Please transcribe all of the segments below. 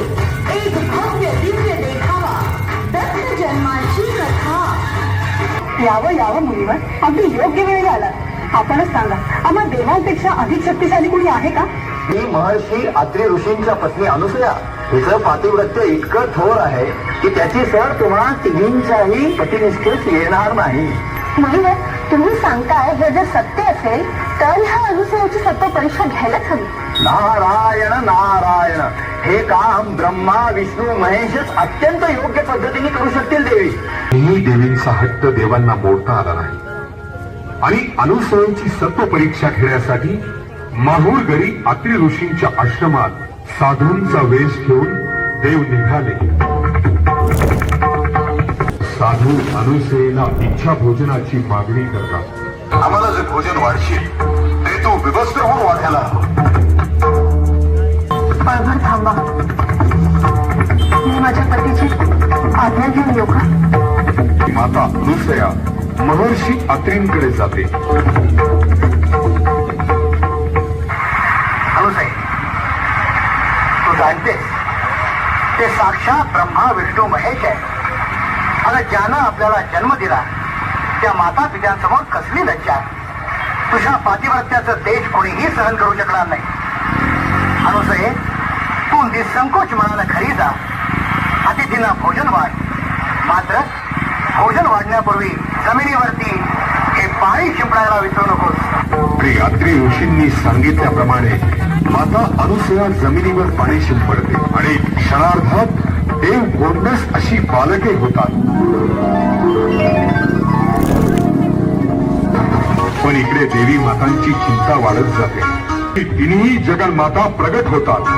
एक भव्य दिव्य देखावा दत्त जन्माची कथा यावं यावं मुलीवर अगदी योग्य वेळी आला आपणच सांगा आम्हा देवांपेक्षा अधिक शक्तिशाली कुणी आहे का ही महर्षी अत्रि ऋषींच्या पत्नी अनुसया. हिचं पातिव्रत्य इतकं थोर आहे की त्याची सर तुम्हा तिघींच्याही पतिनिष्ठेस येणार नाही. मुलीवर तुम्ही सांगताय हे जर सत्य असेल तर ह्या अनुसयाची सत्य परीक्षा घ्यायलाच हवी. नारायण नारायण. हे काम ब्रह्मा विष्णू महेशच अत्यंत योग्य पद्धतीने करू शकतील देवी. ही देवींचा हट्ट देवांना मोडता आला नाही. आणि अनुसयांची सत्व परीक्षा घेण्यासाठी माहूरगरी अत्रि ऋषींच्या आश्रमात साधूंचा वेश घेऊन देव निघाले. साधू अनुसयेला इच्छा भोजनाची मागणी करतात. आम्हाला जे भोजन वाढशील ते तू विभस्त्र होऊन वाढायला पळभर माता अनुसया महर्षी अत्रींकडे जाते. तू जाणतेस? ते साक्षात ब्रह्मा विष्णू महेश आहे. आणि ज्यानं आपल्याला जन्म दिला त्या माता पित्यांसमोर कसली लज्जा तुझ्या पातिव्रत्याचं देश कोणीही सहन करू शकणार नाही. अनुसये तू निसंकोच मनानं खरी जा. अतिथींना भोजन वाढ. मात्र भोजन वाढण्यापूर्वी जमिनीवरती हे पाणी शिंपडायला विसरू नकोस. यात्री ऋषींनी सांगितल्याप्रमाणे माता अनुसया जमिनीवर पाणी शिंपडते आणि क्षणार्धात देव गोंडस अशी बालके होतात. पण इकडे देवी मातांची चिंता वाढत जाते. की तिन्ही जगन्माता प्रगट होतात.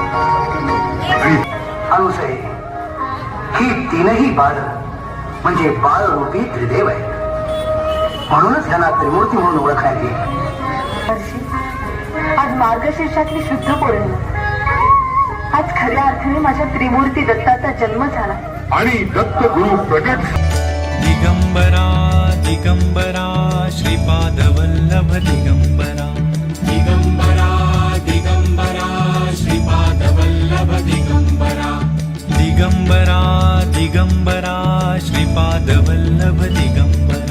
आणि अनुसय ही तीनही बाळ म्हणजे बाळ रूपी त्रिदेव आहे म्हणूनच त्यांना त्रिमूर्ती म्हणून ओळखण्यात येईल. आज मार्गशीर्षातली शुद्ध पौर्णिमा. आज खऱ्या अर्थाने माझ्या त्रिमूर्ती दत्ताचा जन्म झाला. आणि दत्त गुरु प्रगट. दिगंबरा दिगंबरा श्रीपादवल्लभ दिगंबरा. दिगंबरा दिगंबरा श्रीपादवल्लभ दिगंबरा. दिगंबरा दिगंबरा श्रीपादवल्लभदिगम्ब